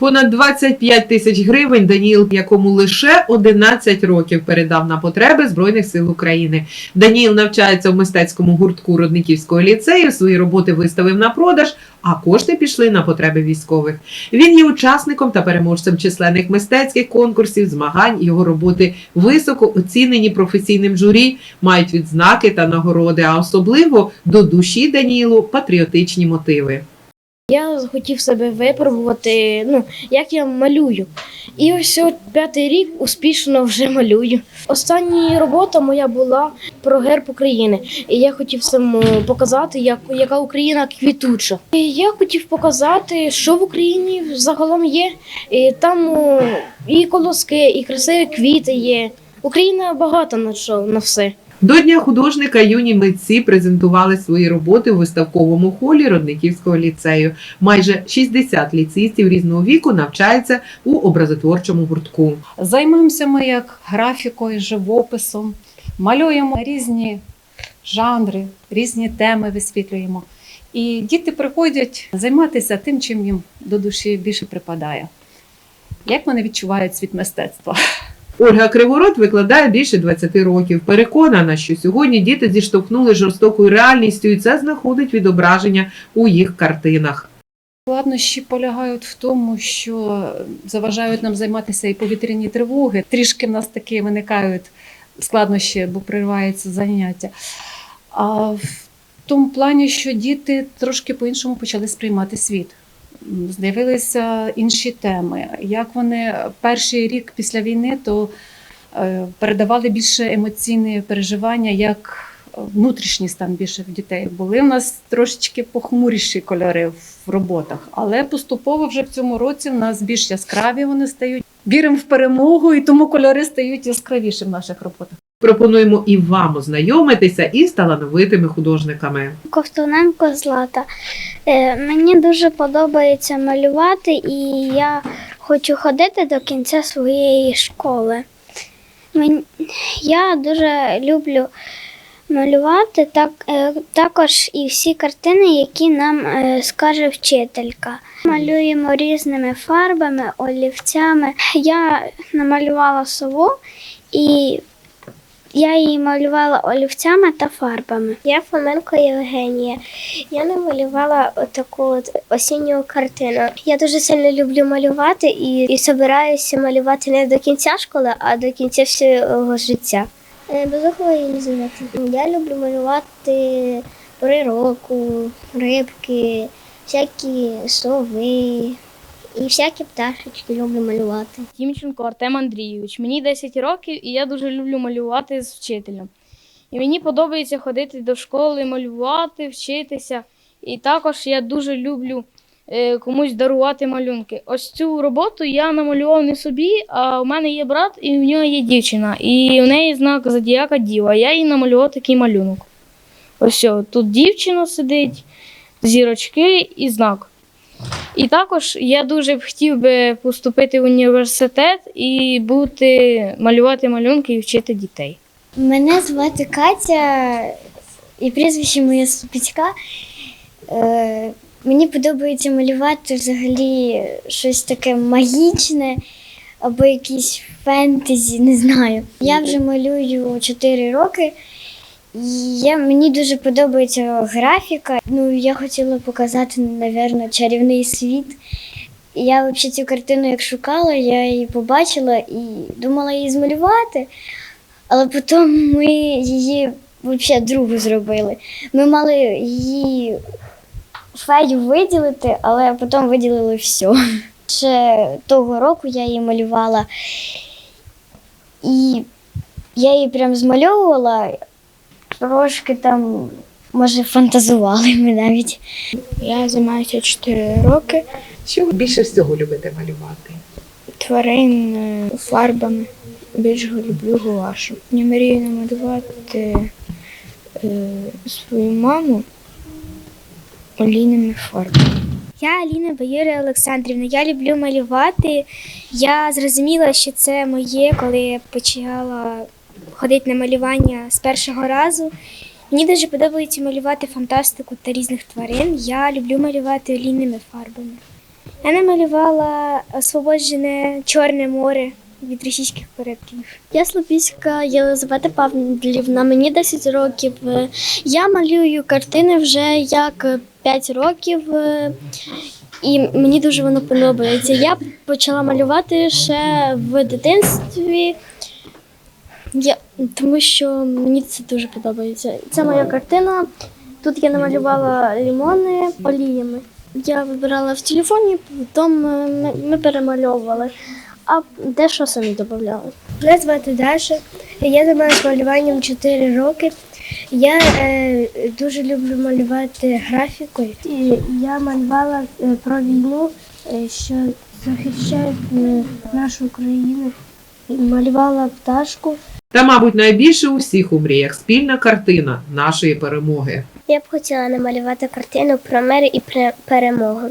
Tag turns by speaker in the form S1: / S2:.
S1: Понад 25 тисяч гривень Даніїл, якому лише 11 років передав на потреби Збройних сил України. Даніїл навчається в мистецькому гуртку Родниківського ліцею. Свої роботи виставив на продаж, а кошти пішли на потреби військових. Він є учасником та переможцем численних мистецьких конкурсів, змагань. Його роботи високо оцінені професійним журі, мають відзнаки та нагороди, а особливо до душі Даніїлу патріотичні мотиви.
S2: Я хотів себе випробувати, ну, як я малюю. І ось от п'ятий рік успішно вже малюю. Остання робота моя була про герб України. І я хотів сам показати, як, яка Україна квітуча. І я хотів показати, що в Україні загалом є. І там і колоски, і красиві квіти є. Україна багата на що на все.
S1: До Дня художника юні митці презентували свої роботи у виставковому холі Родниківського ліцею. Майже 60 ліцеїстів різного віку навчаються у образотворчому гуртку.
S3: Займаємося ми як графікою, живописом, малюємо різні жанри, різні теми висвітлюємо. І діти приходять займатися тим, чим їм до душі більше припадає. Як вони відчувають світ мистецтва?
S1: Ольга Криворот викладає більше 20 років. Переконана, що сьогодні діти зіштовхнули жорстокою реальністю, і це знаходить відображення у їх картинах.
S3: Складнощі полягають в тому, що заважають нам займатися і повітряні тривоги. Трішки в нас такі виникають складнощі, бо приривається заняття. А в тому плані, що діти трошки по-іншому почали сприймати світ. З'явилися інші теми. Як вони перший рік після війни, то е, передавали більше емоційні переживання, як внутрішній стан більше в дітей. Були в нас трошечки похмуріші кольори в роботах, але поступово вже в цьому році в нас більш яскраві вони стають. Віримо в перемогу, і тому кольори стають яскравіші в наших роботах.
S1: Пропонуємо і вам ознайомитися із талановитими художниками.
S4: Ковтуненко Злата. Е, мені дуже подобається малювати, і я хочу ходити до кінця своєї школи. Я дуже люблю малювати, так, е, також і всі картини, які нам е, скаже вчителька. Малюємо різними фарбами, олівцями. Я намалювала сову і я її малювала олівцями та фарбами. Я Фоменко Євгенія. Я намалювала таку от осінню картину. Я дуже сильно люблю малювати і, і собираюся малювати не до кінця школи, а до кінця всього життя. Безухова Єлізавета. Я люблю малювати пори року, рибки, всякі сови і всякі пташечки люблю малювати.
S2: Тімченко Артем Андрійович. Мені 10 років, і я дуже люблю малювати з вчителем. І мені подобається ходити до школи, малювати, вчитися. І також я дуже люблю е, комусь дарувати малюнки. Ось цю роботу я намалював не собі, а у мене є брат, і в нього є дівчина. І в неї знак Зодіака Діва. Я їй намалював такий малюнок. Ось тут дівчина сидить, зірочки і знак. І також я дуже б хотів би поступити в університет і бути малювати малюнки і вчити дітей.
S4: Мене звати Катя, і прізвище моє Супіцька. Е, мені подобається малювати взагалі щось таке магічне або якісь фентезі, не знаю. Я вже малюю 4 роки. Я, мені дуже подобається графіка. Ну, я хотіла показати, напевно, чарівний світ. Я взагалі цю картину як шукала, я її побачила і думала її змалювати. Але потім ми її взагалі другу зробили. Ми мали її фею виділити, але потім виділили все. Ще того року я її малювала. І я її прям змальовувала, трошки там, може, фантазували ми навіть.
S5: Я займаюся 4 роки
S1: Що більше всього любите малювати?
S5: тварин е, фарбами. Більше люблю гуашу. Я мрію намалювати е, свою маму олійними фарбами.
S6: Я Аліна Баюрія Олександрівна. Я люблю малювати. Я зрозуміла, що це моє, коли я почала ходити на малювання з першого разу. Мені дуже подобається малювати фантастику та різних тварин. Я люблю малювати олійними фарбами. Я намалювала освободжене Чорне море від російських порядків.
S7: Я Слобідська Єлизавета Павлівна, мені 10 років. Я малюю картини вже як 5 років, і мені дуже воно подобається. Я почала малювати ще в дитинстві, я, тому що мені це дуже подобається. Це моя картина. Тут я намалювала лімони оліями. Я вибирала в телефоні, потім е, ми, ми перемальовували, а дещо самі додавали.
S6: Мене звати Даша. Я займаюся малюванням 4 роки. Я е, дуже люблю малювати графікою. І я малювала е, про війну, е, що захищає е, нашу країну. Малювала пташку.
S1: Та, мабуть, найбільше у всіх у мріях спільна картина нашої перемоги.
S7: Я б хотіла намалювати картину про мир і перемогу.